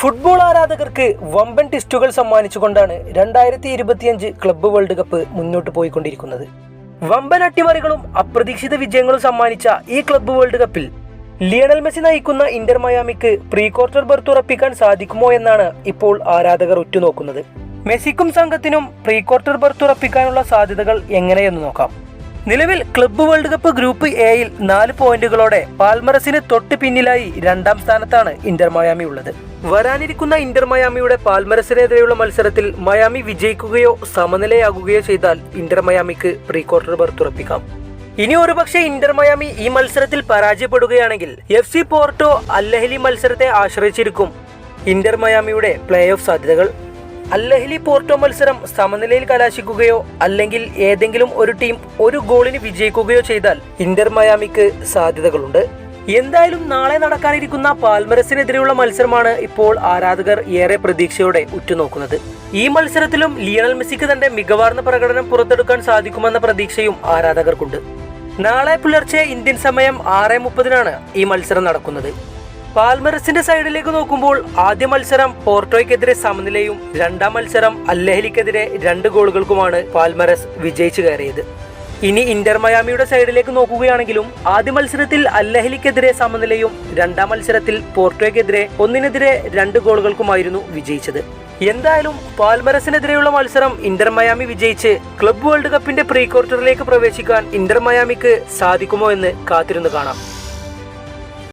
Football ആരാധകർക്ക് വമ്പൻ ടിസ്റ്റുകൾ സമ്മാനിച്ചുകൊണ്ടാണ് രണ്ടായിരത്തി ഇരുപത്തിയഞ്ച് ക്ലബ്ബ് വേൾഡ് കപ്പ് മുന്നോട്ട് പോയിക്കൊണ്ടിരിക്കുന്നത്. വമ്പൻ അട്ടിമറികളും അപ്രതീക്ഷിത വിജയങ്ങളും സമ്മാനിച്ച ഈ ക്ലബ്ബ് വേൾഡ് കപ്പിൽ ലിയണൽ മെസ്സി നയിക്കുന്ന ഇന്റർ മയാമിക്ക് പ്രീ ക്വാർട്ടർ ബർത്ത് ഉറപ്പിക്കാൻ സാധിക്കുമോ എന്നാണ് ഇപ്പോൾ ആരാധകർ ഉറ്റുനോക്കുന്നത്. മെസ്സിക്കും സംഘത്തിനും പ്രീ ക്വാർട്ടർ ബർത്ത് ഉറപ്പിക്കാനുള്ള സാധ്യതകൾ എങ്ങനെയെന്ന് നോക്കാം. നിലവിൽ ക്ലബ്ബ് വേൾഡ് കപ്പ് ഗ്രൂപ്പ് എയിൽ നാല് പോയിന്റുകളോടെ പാൽമറസിന് തൊട്ട് പിന്നിലായി രണ്ടാം സ്ഥാനത്താണ് ഇന്റർ മയാമി ഉള്ളത് വരാനിരിക്കുന്ന ഇന്റർ മയാമിയുടെ പാൽമറസിനെതിരെയുള്ള മത്സരത്തിൽ മയാമി വിജയിക്കുകയോ സമനിലയാകുകയോ ചെയ്താൽ ഇന്റർ മയാമിക്ക് പ്രീ ക്വാർട്ടർ ബർത്ത് ഉറപ്പിക്കാം ഇനി ഒരുപക്ഷെ ഇന്റർ മയാമി ഈ മത്സരത്തിൽ പരാജയപ്പെടുകയാണെങ്കിൽ F C Porto Al Ahly മത്സരത്തെ ആശ്രയിച്ചിരിക്കും ഇന്റർ മയാമിയുടെ പ്ലേ ഓഫ് സാധ്യതകൾ. അല്ലഹലി പോർട്ടോ മത്സരം സമനിലയിൽ കലാശിക്കുകയോ അല്ലെങ്കിൽ ഏതെങ്കിലും ഒരു ടീം ഒരു ഗോളിന് വിജയിക്കുകയോ ചെയ്താൽ ഇന്റർ മയാമിക്ക് സാധ്യതകളുണ്ട്. എന്തായാലും നാളെ നടക്കാനിരിക്കുന്ന പാൽമരസിനെതിരെയുള്ള മത്സരമാണ് ഇപ്പോൾ ആരാധകർ ഏറെ പ്രതീക്ഷയോടെ ഉറ്റുനോക്കുന്നത്. ഈ മത്സരത്തിലും ലിയണൽ മെസ്സിക്ക് തന്റെ മികവാർന്ന പ്രകടനം പുറത്തെടുക്കാൻ സാധിക്കുമെന്ന പ്രതീക്ഷയും ആരാധകർക്കുണ്ട്. നാളെ പുലർച്ചെ ഇന്ത്യൻ സമയം ആറ് മുപ്പതിനാണ് ഈ മത്സരം നടക്കുന്നത്. പാൽമറസിന്റെ സൈഡിലേക്ക് നോക്കുമ്പോൾ ആദ്യ മത്സരം പോർട്ടോയ്ക്കെതിരെ സമനിലയും രണ്ടാം മത്സരം അല്ലഹലിക്കെതിരെ രണ്ട് ഗോളുകൾക്കുമാണ് പാൽമറസ് വിജയിച്ചു കയറിയത്. ഇനി ഇന്റർ മയാമിയുടെ സൈഡിലേക്ക് നോക്കുകയാണെങ്കിലും ആദ്യ മത്സരത്തിൽ അല്ലഹലിക്കെതിരെ സമനിലയും രണ്ടാം മത്സരത്തിൽ പോർട്ടോയ്ക്കെതിരെ ഒന്നിനെതിരെ രണ്ട് ഗോളുകൾക്കുമായിരുന്നു വിജയിച്ചത്. എന്തായാലും പാൽമറസിനെതിരെയുള്ള മത്സരം ഇന്റർ മയാമി വിജയിച്ച് ക്ലബ് വേൾഡ് കപ്പിന്റെ പ്രീ ക്വാർട്ടറിലേക്ക് പ്രവേശിക്കാൻ ഇന്റർ മയാമിക്ക് സാധിക്കുമോ എന്ന് കാത്തിരുന്ന് കാണാം.